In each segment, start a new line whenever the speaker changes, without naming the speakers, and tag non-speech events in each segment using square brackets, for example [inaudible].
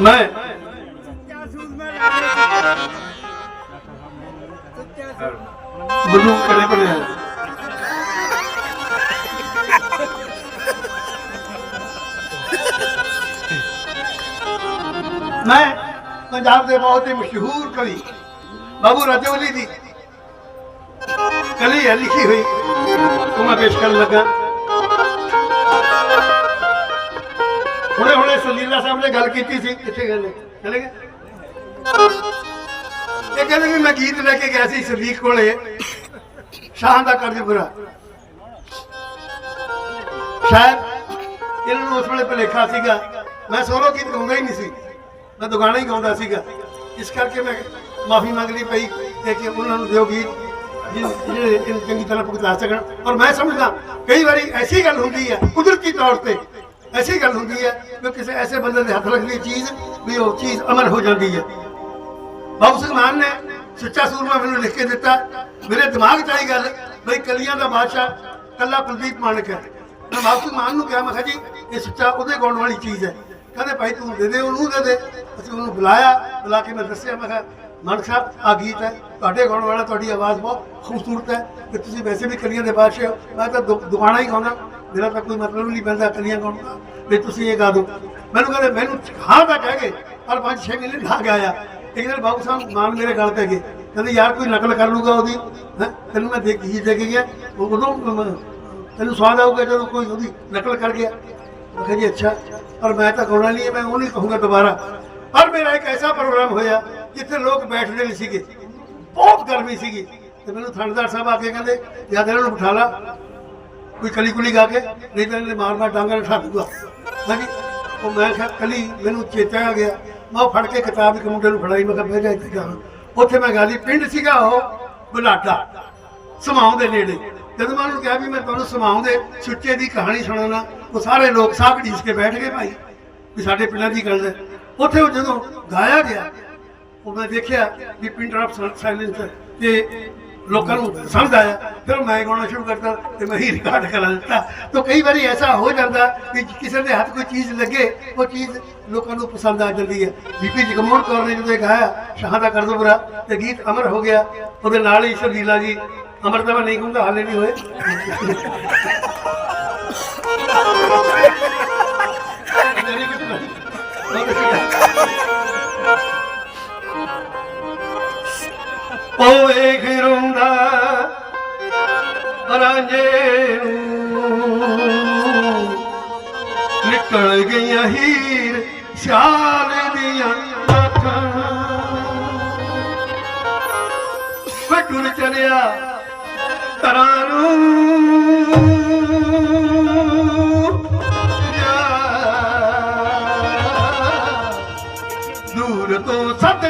ਮੈਂ ਬਲੂ ਕਰੇ ਬਣਿਆ ਮੈਂ ਪੰਜਾਬ ਦੇ ਬਹੁਤ ਹੀ ਮਸ਼ਹੂਰ ਕਵੀ ਬਾਬੂ ਰਾਜਵਲੀ ਦੀ ਕਲੀ ਹੈ ਲਿਖੀ ਹੋਈ। ਉਹ ਮੈਂ ਪੇਸ਼ ਕਰਨ ਲੱਗਾ। ਹੁਣੇ ਹੁਣੇ ਸੁਨੀਲਾ ਸਾਹਿਬ ਨੇ ਗੱਲ ਕੀਤੀ ਸੀ। ਕਿੱਥੇ ਗਏ ਨੇ ਚਲੇ ਗਏ। ਇਹ ਕਹਿੰਦੇ ਵੀ ਮੈਂ ਗੀਤ ਲੈ ਕੇ ਗਿਆ ਸੀ ਸਦੀਕ ਕੋਲੇ। ਸ਼ਾਹ ਦਾ ਕਰਜ਼ ਬੁਰਾ ਸ਼ਾਇਦ ਇਹਨਾਂ ਨੂੰ ਉਸ ਵੇਲੇ ਭੁਲੇਖਾ ਸੀਗਾ। ਮੈਂ ਸੋਲੋ ਗੀਤ ਗਾਉਂਦਾ ਹੀ ਨਹੀਂ ਸੀ। ਮੈਂ ਦੁਗਾਣਾ ਹੀ ਗਾਉਂਦਾ ਸੀਗਾ। ਇਸ ਕਰਕੇ ਮੈਂ ਮਾਫੀ ਮੰਗਣੀ ਪਈ ਕਿ ਉਹਨਾਂ ਨੂੰ ਦਿਓ ਗੀਤ। ਜਿਹੜੇ ਚੰਗੀ ਤਰ੍ਹਾਂ ਭੁਗਤਾ ਸਕਣ। ਔਰ ਮੈਂ ਸਮਝਦਾ ਕਈ ਵਾਰੀ ਐਸੀ ਗੱਲ ਹੁੰਦੀ ਹੈ ਕੁਦਰਤੀ ਤੌਰ ਤੇ ਐਸੀ ਗੱਲ ਹੁੰਦੀ ਹੈ ਕਿ ਕਿਸੇ ਐਸੇ ਬੰਦੇ ਦੇ ਹੱਥ ਲੱਗਦੀ ਚੀਜ਼ ਵੀ ਉਹ ਚੀਜ਼ ਅਮਰ ਹੋ ਜਾਂਦੀ ਹੈ। ਬਾਬੂ ਸਿੰਘ ਮਾਨ ਨੇ ਸੱਚਾ ਸੂਰਮਾ ਮੈਨੂੰ ਲਿਖ ਕੇ ਦਿੱਤਾ। ਮੇਰੇ ਦਿਮਾਗ 'ਚ ਆਈ ਗੱਲ ਬਈ ਕਲੀਆਂ ਦਾ ਬਾਦਸ਼ਾਹ ਕੱਲਾ ਕੁਲਦੀਪ ਮਾਨਕ ਹੈ। ਮੈਂ ਬਾਬੂ ਸਿੰਘ ਮਾਨ ਨੂੰ ਕਿਹਾ, ਮੈਂ ਕਿਹਾ ਜੀ, ਇਹ ਸੱਚਾ ਉਹਦੇ ਗਾਉਣ ਵਾਲੀ ਚੀਜ਼ ਹੈ। ਕਹਿੰਦੇ ਭਾਈ ਤੂੰ ਦੇ ਦੇ, ਉਹਨੂੰ ਦੇ ਦੇ। ਅਸੀਂ ਉਹਨੂੰ ਬੁਲਾਇਆ, ਬੁਲਾ ਕੇ ਮੈਂ ਦੱਸਿਆ, ਮੈਂ ਕਿਹਾ, ਮਾਨਕ ਸਾਹਿਬ ਆ ਗੀਤ ਹੈ, ਤੁਹਾਡੇ ਗਾਉਣ ਵਾਲਾ, ਤੁਹਾਡੀ ਆਵਾਜ਼ ਬਹੁਤ ਖੂਬਸੂਰਤ ਹੈ ਤੇ ਤੁਸੀਂ ਵੈਸੇ ਵੀ ਕਲੀਆਂ ਦੇ ਬਾਦਸ਼ਾਹ ਹੋ। ਮੈਂ ਤਾਂ ਦੁ- ਦੁਆਣਾ ਹੀ ਗਾਉਂਦਾ। ਮੇਰਾ ਤਾਂ ਕੋਈ ਮਤਲਬ ਨਹੀਂ ਪੈਂਦਾ ਕਲੀਆਂ ਗਾਉਣ ਦਾ ਵੀ ਤੁਸੀਂ ਇਹ ਗਾ ਦਿਓ। ਮੈਨੂੰ ਕਹਿੰਦੇ, ਮੈਨੂੰ ਹਾਂ ਤਾਂ ਕਹਿ ਗਏ, ਪਰ ਪੰਜ ਛੇ ਮਹੀਨੇ ਲਾ ਕੇ ਇੱਕ ਦਿਨ ਬਾਬੂ ਸਾਹਿਬ ਮਾਨ ਮੇਰੇ ਗੱਲ ਪੈ ਗਏ। ਕਹਿੰਦੇ, ਯਾਰ ਕੋਈ ਨਕਲ ਕਰ ਲੂਗਾ ਉਹਦੀ, ਹੈਂ? ਤੈਨੂੰ ਮੈਂ ਦੇਖ ਦੇ ਕੇ ਗਿਆ। ਉਦੋਂ ਤੈਨੂੰ ਸਵਾਦ ਆਊਗਾ ਜਦੋਂ ਕੋਈ ਉਹਦੀ ਨਕਲ ਕਰ ਗਿਆ। ਮੈਂ ਕਿਹਾ ਜੀ, ਅੱਛਾ, ਪਰ ਮੈਂ ਤਾਂ ਗਾਉਣਾ ਨਹੀਂ ਹੈ, ਮੈਂ ਉਹ ਨਹੀਂ ਕਹੂੰਗਾ ਦੁਬਾਰਾ। ਪਰ ਮੇਰਾ ਇੱਕ ਐਸਾ ਪ੍ਰੋਗਰਾਮ ਹੋਇਆ, ਜਿੱਥੇ ਲੋਕ ਬੈਠਦੇ ਨਹੀਂ ਸੀਗੇ। ਬਹੁਤ ਗਰਮੀ ਸੀਗੀ। ਤੇ ਮੈਨੂੰ ਥਾਣੇਦਾਰ ਸਾਹਿਬ ਆ ਕੇ ਕਹਿੰਦੇ ਯਾਦ ਇਹਨਾਂ ਨੂੰ ਬਿਠਾ ਲਾ। ਕੋਈ ਕਲੀ ਕੁਲੀ ਗਾ ਕੇ, ਨਹੀਂ ਤਾਂ ਇਹਨੇ ਮਾਰ ਡਾਂਗਾ ਨਾਲ ਠਾ ਦੂਗਾ ਹਾਂਜੀ, ਉਹ ਮੈਂ ਕਿਹਾ, ਕਲੀ, ਮੈਨੂੰ ਚੇਤਾ ਆ ਗਿਆ। ਮੈਂ ਫੜ ਕੇ ਕਿਤਾਬ ਇੱਕ ਮੁੰਡੇ ਨੂੰ ਫੜਾਈ, ਮੈਂ ਕਿਹਾ, ਬਹਿ ਜਾ ਇੱਥੇ ਜਾ। ਉੱਥੇ ਮੈਂ ਗਾਲੀ ਪਿੰਡ ਸੀਗਾ ਉਹ, ਬੁਲਾਡਾ ਸਮਾਉਂ ਦੇ ਨੇੜੇ। ਜਦੋਂ ਮੈਂ ਉਹਨੂੰ ਕਿਹਾ ਵੀ ਮੈਂ ਤੁਹਾਨੂੰ ਸਮਾਉਂ ਦੇ ਸੁੱਚੇ ਦੀ ਕਹਾਣੀ ਸੁਣਾਉਣਾ, ਉਹ ਸਾਰੇ ਲੋਕ ਸਾਹ ਘੜੀਸ ਕੇ ਬੈਠ ਗਏ ਭਾਈ, ਵੀ ਸਾਡੇ ਪਿੰਡਾਂ ਦੀ ਗੱਲ ਹੈ। ਉੱਥੇ ਉਹ ਜਦੋਂ ਗਾਇਆ ਗਿਆ, ਉਹ ਮੈਂ ਦੇਖਿਆ ਵੀ ਪਿੰਡ ਆਫ ਸਾਇਲੈਂਸ ਤੇ ਲੋਕਾਂ ਨੂੰ ਸਮਝ ਆਇਆ ਫਿਰ ਮੈਂ ਗਾਉਣਾ ਸ਼ੁਰੂ ਕਰਤਾ ਤੇ ਮੈਂ ਹੀ ਰਿਕਾਰਡ ਕਰਾ ਦਿੱਤਾ। ਤਾਂ ਕਈ ਵਾਰੀ ਐਸਾ ਹੋ ਜਾਂਦਾ ਕਿ ਕਿਸੇ ਦੇ ਹੱਥ ਕੋਈ ਚੀਜ਼ ਲੱਗੇ ਉਹ ਚੀਜ਼ ਲੋਕਾਂ ਨੂੰ ਪਸੰਦ ਆ ਜਾਂਦੀ ਹੈ। ਬੀਪੀ ਜਗਮੋਹਨ ਕੌਰ ਨੇ ਜਦੋਂ ਗਾਇਆ ਸ਼ਾਹ ਦਾ ਕਰਜ਼ਬੁਰਾ ਤੇ ਗੀਤ ਅਮਰ ਹੋ ਗਿਆ। ਉਹਦੇ ਨਾਲ ਹੀ ਸਰਦੀਲਾ ਜੀ ਅਮਰ ਤਾਂ ਮੈਂ ਨਹੀਂ ਕਹੂੰਗਾ ਹਾਲੇ ਨਹੀਂ ਹੋਏ। [laughs] ਓਏ ਘਿਰੁੰਦਾ ਰਾਂਝੇ ਨੂੰ। ਨਿਕਲ ਗਈਆਂ ਹੀਰ ਸ਼ਾਲ ਦੀਆਂ ਅੱਖਾਂ। ਫਟੁਰ ਚਲਿਆ ਤਰਾਂ ਨੂੰ। ਦੂਰ ਤੋਂ ਸੱਤ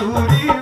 ਉਹ